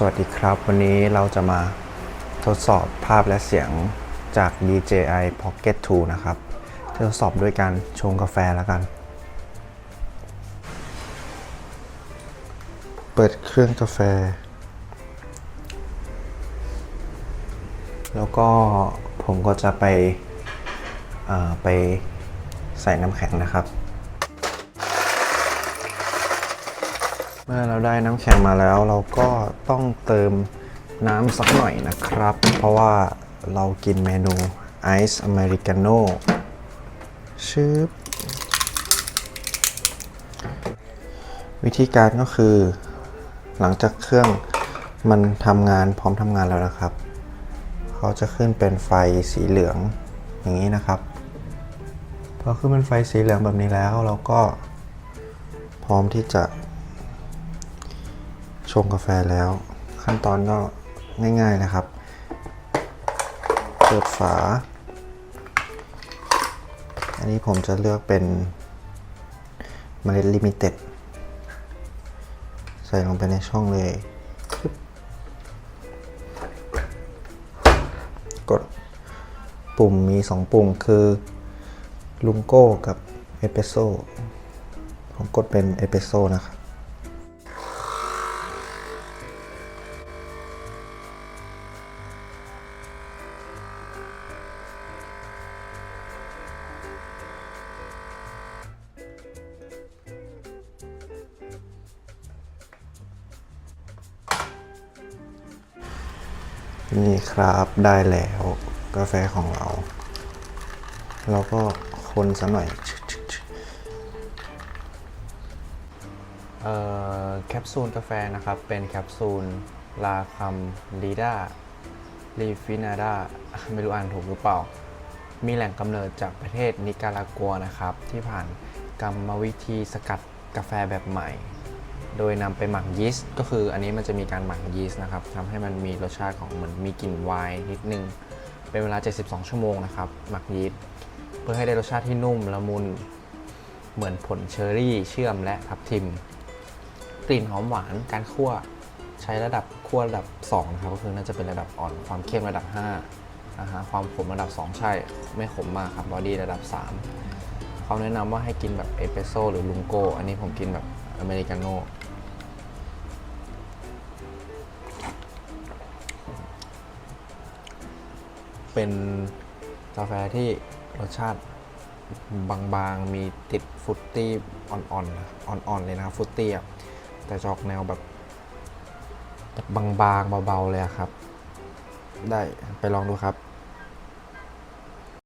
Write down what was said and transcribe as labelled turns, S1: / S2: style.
S1: สวัสดีครับ วันนี้เราจะมาทดสอบภาพและเสียงจาก DJI Pocket 2 นะครับ ทดสอบด้วยการชงกาแฟแล้วกัน เปิดเครื่องกาแฟ แล้วก็ผมก็จะไปไปใส่น้ำแข็งนะครับ เมื่อเราได้น้ำแข็งมาแล้วเราก็ต้องเติมน้ำสักหน่อยนะครับ เพราะว่าเรากินเมนูไอซ์อเมริกาโน่ชืบวิธีการก็คือ หลังจากเครื่องมันทำงานพร้อมทำงานแล้วนะครับ เขาจะขึ้นเป็นไฟสีเหลืองอย่างนี้นะครับพอขึ้นเป็นไฟสีเหลืองแบบนี้แล้วเราก็พร้อมที่จะ งกาแฟแล้ว ขั้นตอนก็ง่าย ๆนะครับ เปิดฝา อันนี้ผมจะเลือกเป็นเมล็ดลิมิเต็ด ใส่ลงไปในช่องเลย กดปุ่มมี 2 ปุ่มคือลุงโก้กับเอสเปรสโซ่ผมกดเป็นเอสเปรสโซ่นะครับ นี่ครับได้แล้วกาแฟของเรา เราก็คนสักหน่อยเอ่อแคปซูลกาแฟนะครับ เป็นแคปซูลลาคัมลีดาลีฟินาดาไม่รู้อ่านถูกหรือเปล่า มีแหล่งกำเนิดจากประเทศนิการากัวนะครับ ที่ผ่านกรรมวิธีสกัดกาแฟแบบใหม่ โดยนำไปหมักยีสต์ก็คืออันนี้มันจะมีการหมักยีสต์นะครับทำให้มันมีรสชาติของเหมือนมีกลิ่นไวน์นิดนึง เป็นเวลา 72 ชั่วโมงนะครับ หมักยีสต์เพื่อให้ได้รสชาติที่นุ่มละมุนเหมือนผลเชอร์รี่ เชื่อมและทับทิม กลิ่นหอมหวานการคั่วใช้ระดับคั่วระดับ2นะครับก็คือน่าจะเป็นระดับอ่อนความเข้มระดับ5นะฮะความขมระดับ 2 ใช่ไม่ขมมากครับบอดี้ระดับ 3 เขาแนะนำว่าให้กินแบบเอสเปรสโซ่หรือลุงโก้อันนี้ผมกินแบบอเมริกาโน่ เป็นกาแฟที่รสชาติบางๆ มีติดฟุตตี้อ่อนๆ อ่อนๆ เลยนะครับฟุตตี้อะ แต่จอกแนวแบบแบบบางๆ เบาๆ เลยครับ ได้ไปลองดูครับ